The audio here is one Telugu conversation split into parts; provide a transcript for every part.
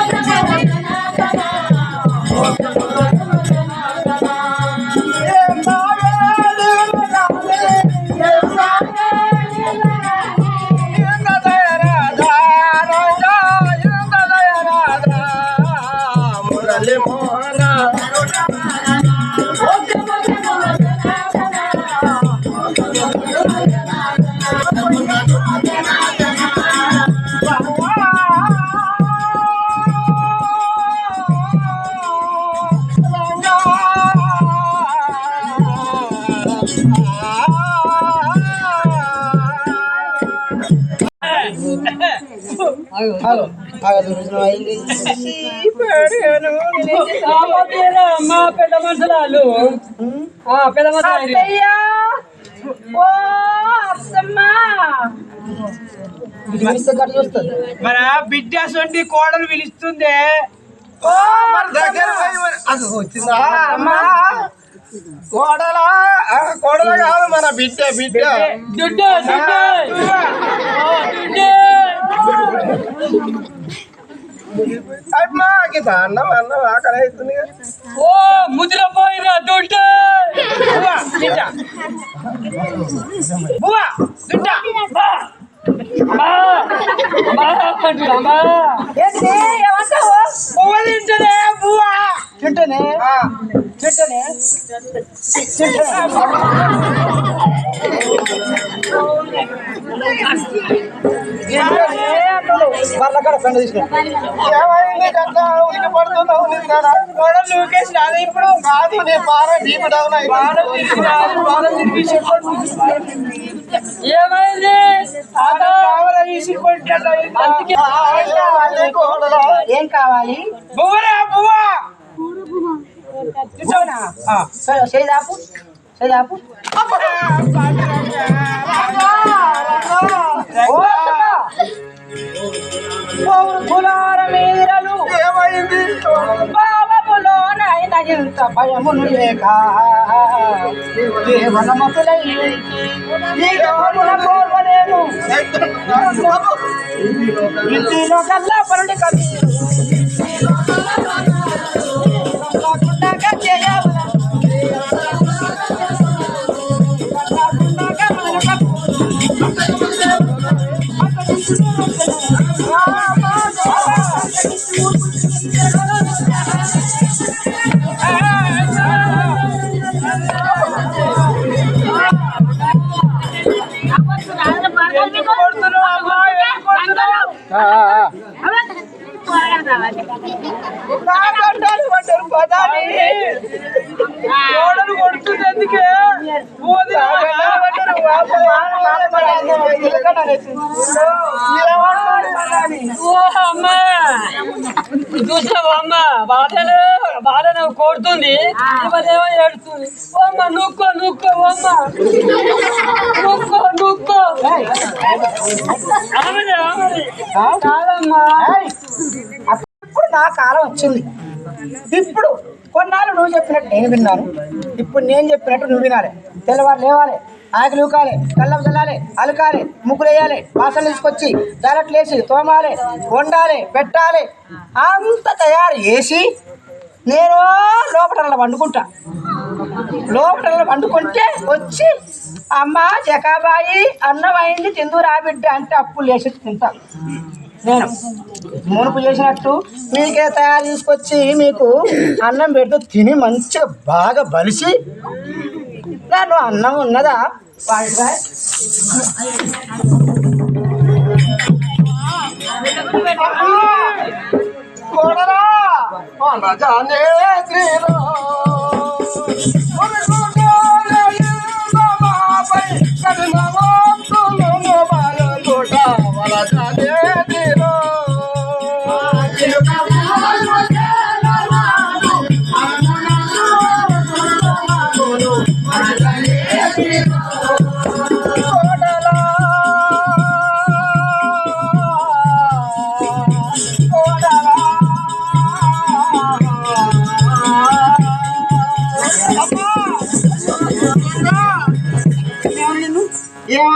otra మా పెద్ద మనుషులు ఆ పెద్ద మనుషులు ఓ అత్తమ్మా మన బిడ్డ సొంటి కోడలు పిలుస్తుంది కోడల కోడల కాదు మన బిడ్డ బిడ్డ. దుడ్డు దుడ్డు ఓ, దుడ్డు అమ్మా గీత అన్నం అన్నం ఆకలి అవుతుంది కదా. ఓ ముద్ర పోయిన దుడ్డు బువ్వ, తింటా. బువ్వ, తింటా. బా. బా. బా అంటున్నా, బా. ఏంటి ఏమంటావు బువ్వ తింటనే బువ్వ తింటనే ఆ, తింటనే వాళ్ళ కూడా ఫ్రెండ్ తీసుకున్నా ఏమైంది గట్లా ఉలికి పడుతున్నావు నిన్న కోడలు లూకేసి రాదు ఇప్పుడు కాదు నీ పార డీప్ డౌన్. ఏమైంది? ఏం కావాలి? బువ్వరా బువ్వ? సరే చేదాపు చేదాపు కులార మీరలు. ఏమైంది? పాపములోనైన ఇంత భయమును లేక కేవలమతులై కోల్వలేము ఇంటిలో కల్లా పనుడి కవి కోడలు కొడుతుంది చూసావా అమ్మ? బాధలు. బాధను కొడుతుంది. ఇవ్వదేమో ఏడుతుంది. ఓ అమ్మ నుక్కో నుక్కో ఓ అమ్మ నుక్కో. నుక్కో ఆమెది ఆమెది. కాదమ్మా. ఇప్పుడు నా కాలం వచ్చింది. ఇప్పుడు కొన్నాళ్ళు నువ్వు చెప్పినట్టు నేను విన్నాను. ఇప్పుడు నేను చెప్పినట్టు నువ్వు వినాలి. తెల్లవారు లేవాలి ఆకలి ఊకాలి కళ్ళం చల్లాలి అలకాలి ముగ్గులు వేయాలి వాసనలు తీసుకొచ్చి జాలట్లు వేసి తోమాలి వండాలి పెట్టాలి అంత తయారు చేసి నేను లోపల వండుకుంటా లోపల వండుకుంటే వచ్చి అమ్మ జకాబాయి అన్నం అయింది తిందు రాబిడ్డ అంటే అప్పులు వేసి తింటా నేను మునుపు చేసినట్టు మీకే తయారు తీసుకొచ్చి మీకు అన్నం పెడితే తిని మంచిగా బాగా బలిసి నన్ను అన్నం ఉన్నదా? వాడిగా মানা জানে দৃঢ় করুণা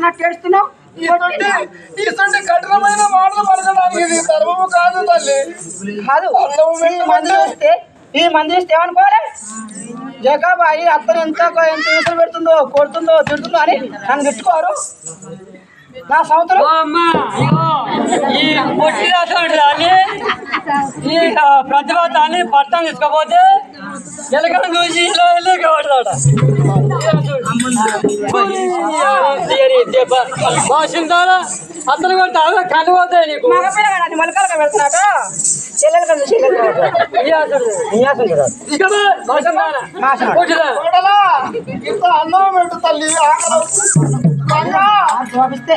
ఏమన్నట్టు ఏడుస్తున్నావు ఇటువంటి కఠినమైన మాటలు పలకడానికి ఇది ధర్మము కాదు తల్లి. కాదు. అన్నం ఈ మంది చూస్తే ఈ ఏమనుకోవాలి? జగాబాయి అత్తను ఎంత ఎంత విసులు పెడుతుందో కొడుతుందో తిడుతుందో అని నన్ను తిట్టుకోరు. నా సంవత్సరం ఓ అమ్మ ఇగో ఈ పొట్టి రాసాడు రాని ఈ ప్రతిభ పట్టం తీసుకపోతే ఎలకను చూసి ఇలా వెళ్ళి కొడతాడ అతను కూడా అదే కళ్ళు పోతాయి నీకు మగపిల్లగాడు అన్నం పెట్టు తల్లి చూపిస్తే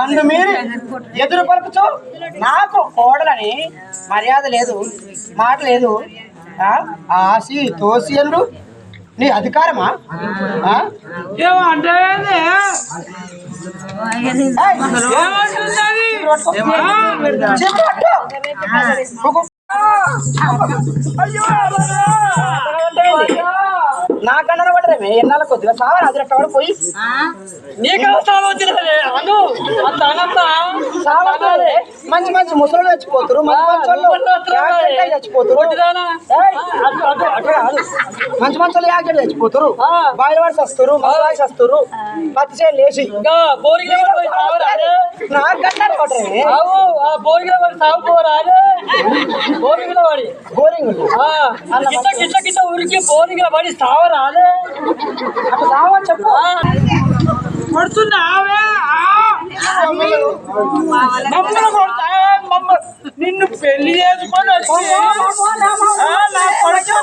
అందు మీరు ఎదురు నాకు కోడలని మర్యాద లేదు మాట లేదు ఆ? ఆసి తోసి అన్ను నీ అధికారమా ఆ? ఏమంటే ఏయ్! నా కన్నా పడరేమే ఎన్నాళ్ళ కొద్దిగా సావరా అది రెట్ట పోయి? నీకు అవసరం వచ్చినది అను. అంత అనమ్మ సావరే మంచి మంచి ముసలు చచ్చిపోతారు చచ్చిపోతారు మంచి మంచి యాక్సిడెంట్ చచ్చిపోతారు ఆ. బాయిల వాడిసి వస్తారు మసాలాసి వస్తారు పత్తి చేయాలి లేచి. ఇంకా బోరిగిల పోయి సావురా అరే నా కన్నా పడరేమే ఆవు ఆ బోరిగిల పడి సాగుకోరా బోరింగ్ ఉంది. ఆ కిట్ట కిట్ట కిట్ట ఉరికి బోరిగిల పడి సావరా. అట్లా సావని చెప్పు ఆ. మమ్మల్ని కొడతా మమ్మ నిన్ను పెళ్ళి చేసుకొని వచ్చి నా కొడుకు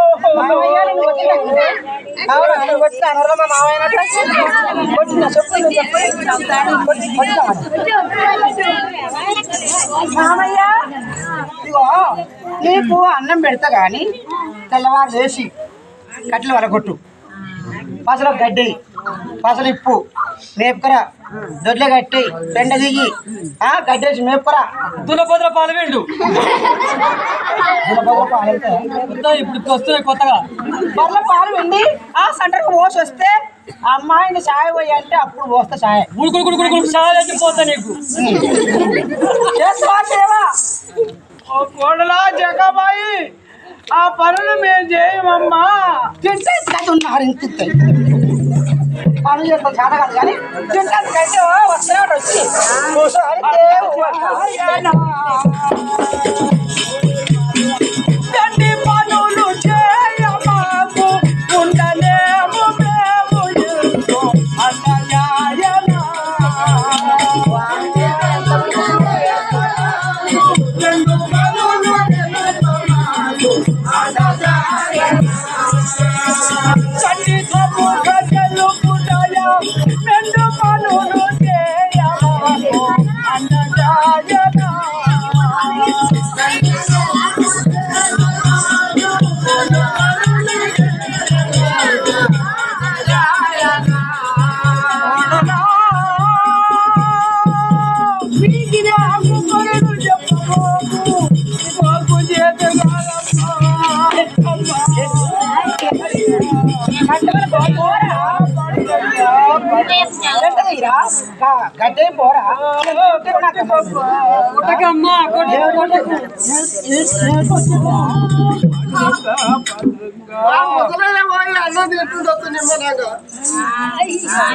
మావయ్య చెప్పు కొట్టి- మామయ్య ఇదిగో నీకు అన్నం పెడతా గాని తెల్లవారు చేసి కట్టెలు వరగొట్టు పసలు గడ్డి పసలు ఇప్పు మేపుకరా దొడ్ల కట్టి పెండ దిగి ఆ గడ్డేసి మేపుకరా. దున్నపోతుల పాలు వెళ్తాయా? ఇప్పుడు వస్తున్నాయి కొత్తగా. బర్రెల పాలు వెండి ఆ సెంటర్కి పోసి వస్తే అమ్మాయిని చాయ్ పోయి అంటే అప్పుడు పోస్తా చాయ్ ఉడుకుడు చచ్చిపోతా నీకు? చేసుకో సేవా ఓ కోడలా జగబాయి! ఆ పనులు మేము చేయమమ్మా తింటే కథ ఉన్నారు ఇంత పనులు చేస్తాం చాలా కాదు కానీ తింటాను కంటే వస్తున్నాడు వచ్చి గడ్డే పోరా కొట్టకమ్మా కొట్టకు కొట్టకు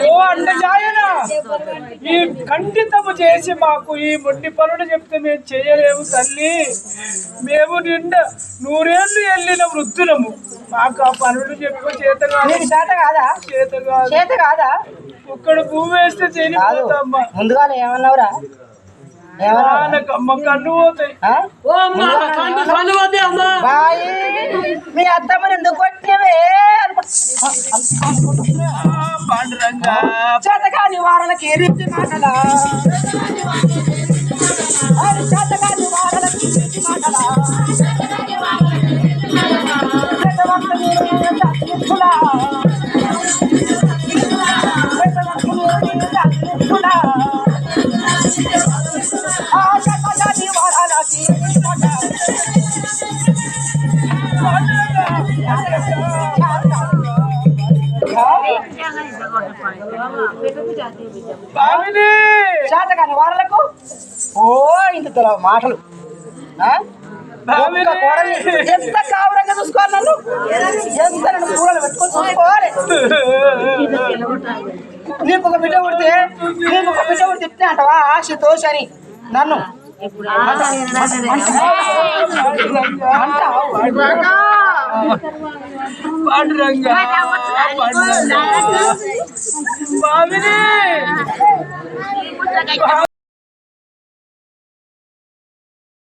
ఓ ఈ ఖండితము చేసి మాకు ఈ మొండి పనులు చెప్తే మేము చేయలేము తల్లి. మేము నిండా నూరేళ్ళు వెళ్ళిన వృద్ధులము. మాకు ఆ పనులు చెప్పు చేత కాదు. చేత కాదా? చేత కాదు. చేత కాదా? ఒక్కడ భూమి వేస్తే కాదు. చేయనిపోతామ్మా ముందుగా ఏమన్నావురా? మీ అత్తమ్మని ఎందుకు కొట్టినవే? పాండురంగా. చేతకాని వారలకి రీతి మాటలా? చేతకాని వారలకి రీతి మాటలా? చేతకాని వారలకు? ఓ ఇంత తెలవ మాటలు. ఎంత కావరంగా చూసుకోవాలి నన్ను? ఎంత నన్ను కూరలు పెట్టుకొని చూసుకోవాలి? నీకు ఒక బిడ్డ పుడితే నీకు ఒక బిడ్డ పుడితే ఇట్లా అంటవా? ఆశ తోషని నన్ను. पांडुरंगा पांडुरंगा